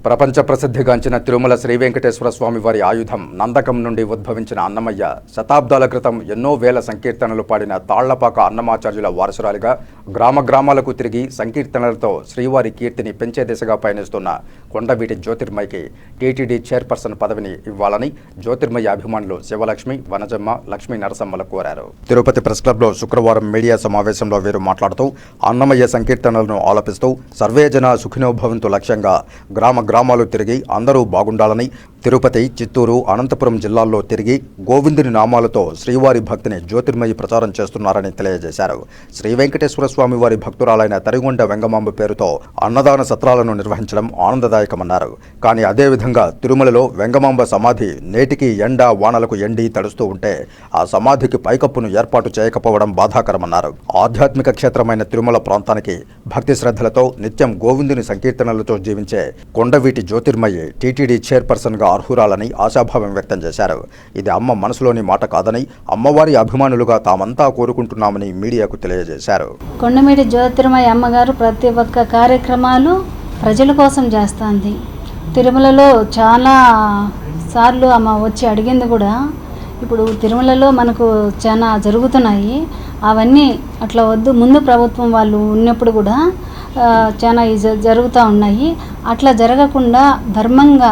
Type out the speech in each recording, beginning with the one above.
ప్రపంచ ప్రసిద్ధిగాంచిన తిరుమల శ్రీ వెంకటేశ్వర స్వామి వారి ఆయుధం నందకం నుండి ఉద్భవించిన అన్నమయ్య శతాబ్దాల క్రితం ఎన్నో వేల సంకీర్తనలు పాడిన తాళ్ళపాక అన్నమాచార్యుల వారసురాలిగా గ్రామ గ్రామాలకు తిరిగి సంకీర్తనలతో శ్రీవారి కీర్తిని పెంచే దిశగా పయనిస్తున్న కొండవీటి జ్యోతిర్మయ్యకి టీటీడీ చైర్పర్సన్ పదవిని ఇవ్వాలని జ్యోతిర్మయ అభిమానులు శివలక్ష్మి వనజమ్మ లక్ష్మీ నరసమ్మలు కోరారు. తిరుపతి ప్రెస్ క్లబ్లో శుక్రవారం మీడియా సమావేశంలో వీరు మాట్లాడుతూ అన్నమయ్య సంకీర్తనలను ఆలపిస్తూ సర్వేజన సుఖినోభవంతు లక్ష్యంగా గ్రామ గ్రామాలు తిరిగి అందరూ బాగుండాలని తిరుపతి చిత్తూరు అనంతపురం జిల్లాల్లో తిరిగి గోవిందుని నామాలతో శ్రీవారి భక్తిని జ్యోతిర్మయి ప్రచారం చేస్తున్నారని తెలియజేశారు. శ్రీ వెంకటేశ్వర స్వామి వారి భక్తురాలైన తరిగొండ వెంగమాంబ పేరుతో అన్నదాన సత్రాలను నిర్వహించడం ఆనందదాయకమన్నారు. కానీ అదేవిధంగా తిరుమలలో వెంగమాంబ సమాధి నేటికి ఎండ వానలకు ఎండి తడుస్తూ ఉంటే ఆ సమాధికి పైకప్పును ఏర్పాటు చేయకపోవడం బాధాకరమన్నారు. ఆధ్యాత్మిక క్షేత్రమైన తిరుమల ప్రాంతానికి భక్తి శ్రద్ధలతో నిత్యం గోవిందుని సంకీర్తనలతో జీవించే కొండవీటి జ్యోతిర్మయి టీటీడీ చైర్పర్సన్గా అర్హురాలని ఆశాభావం వ్యక్తం చేశారు. ఇది అమ్మ మనసులోని మాట కాదని అమ్మవారి అభిమానులుగా తామంతా కోరుకుంటున్నామని మీడియాకు తెలియజేశారు. కొండమీడి జ్యోతిర్మయ అమ్మగారు ప్రతి ఒక్క కార్యక్రమాలు ప్రజల కోసం చేస్తుంది. తిరుమలలో చాలా సార్లు అమ్మ వచ్చి అడిగింది కూడా. ఇప్పుడు తిరుమలలో మనకు చాలా జరుగుతున్నాయి. అవన్నీ అట్లా వద్దు. ముందు ప్రభుత్వం వాళ్ళు ఉన్నప్పుడు కూడా చాలా జరుగుతూ ఉన్నాయి. అట్లా జరగకుండా ధర్మంగా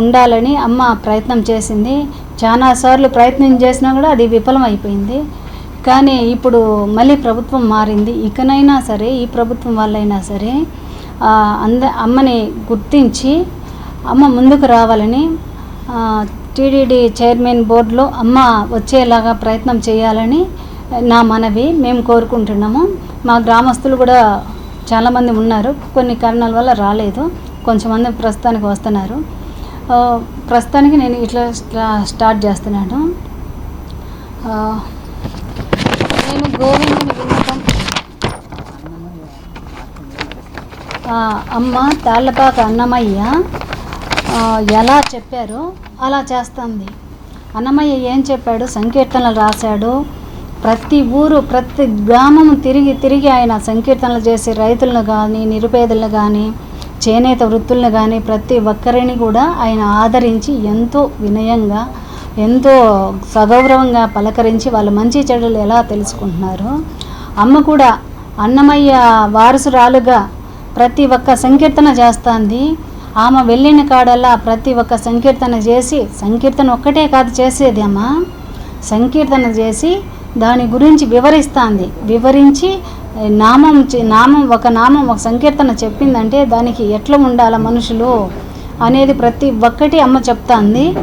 ఉండాలని అమ్మ ప్రయత్నం చేసింది. చాలాసార్లు ప్రయత్నం చేసినా కూడా అది విఫలమైపోయింది. కానీ ఇప్పుడు మళ్ళీ ప్రభుత్వం మారింది. ఇకనైనా సరే ఈ ప్రభుత్వం వాళ్ళైనా సరే అంద అమ్మని గుర్తించి అమ్మ ముందుకు రావాలని టీడీడీ చైర్మన్ బోర్డులో అమ్మ వచ్చేలాగా ప్రయత్నం చేయాలని నా మనవి మేము కోరుకుంటున్నాము. మా గ్రామస్తులు కూడా చాలామంది ఉన్నారు. కొన్ని కారణాల వల్ల రాలేదు. కొంచెమంది ప్రస్తుతానికి వస్తున్నారు. ప్రస్తుతానికి నేను ఇట్లా స్టా- స్టార్ట్ చేస్తున్నాను. నేను గోవిందుని విన్నపం అమ్మ తాళ్ళపాక అన్నమయ్య ఎలా చెప్పారో అలా చేస్తుంది. అన్నమయ్య ఏం చెప్పాడు? సంకీర్తనలు రాశాడు. ప్రతి ఊరు ప్రతి గ్రామం తిరిగి తిరిగి ఆయన సంకీర్తనలు చేసి రైతులను కానీ నిరుపేదలను కానీ చేనేత వృత్తులను కానీ ప్రతి ఒక్కరిని కూడా ఆయన ఆదరించి ఎంతో వినయంగా ఎంతో సగౌరవంగా పలకరించి వాళ్ళ మంచి చెడులు ఎలా తెలుసుకుంటున్నారు. అమ్మ కూడా అన్నమయ్య వారసురాలుగా ప్రతి ఒక్క సంకీర్తన చేస్తుంది. ఆమె వెళ్ళిన కాడల్లా ప్రతి ఒక్క సంకీర్తన చేసి సంకీర్తన ఒక్కటే కాదు చేసేది అమ్మ. సంకీర్తన చేసి దాని గురించి వివరిస్తుంది. వివరించి నామం చే- నామం ఒక నామం ఒక సంకీర్తన చెప్పిందంటే దానికి ఎట్లా ఉండాల మనుషులు అనేది ప్రతి ఒక్కటి అమ్మ చెప్తాంది.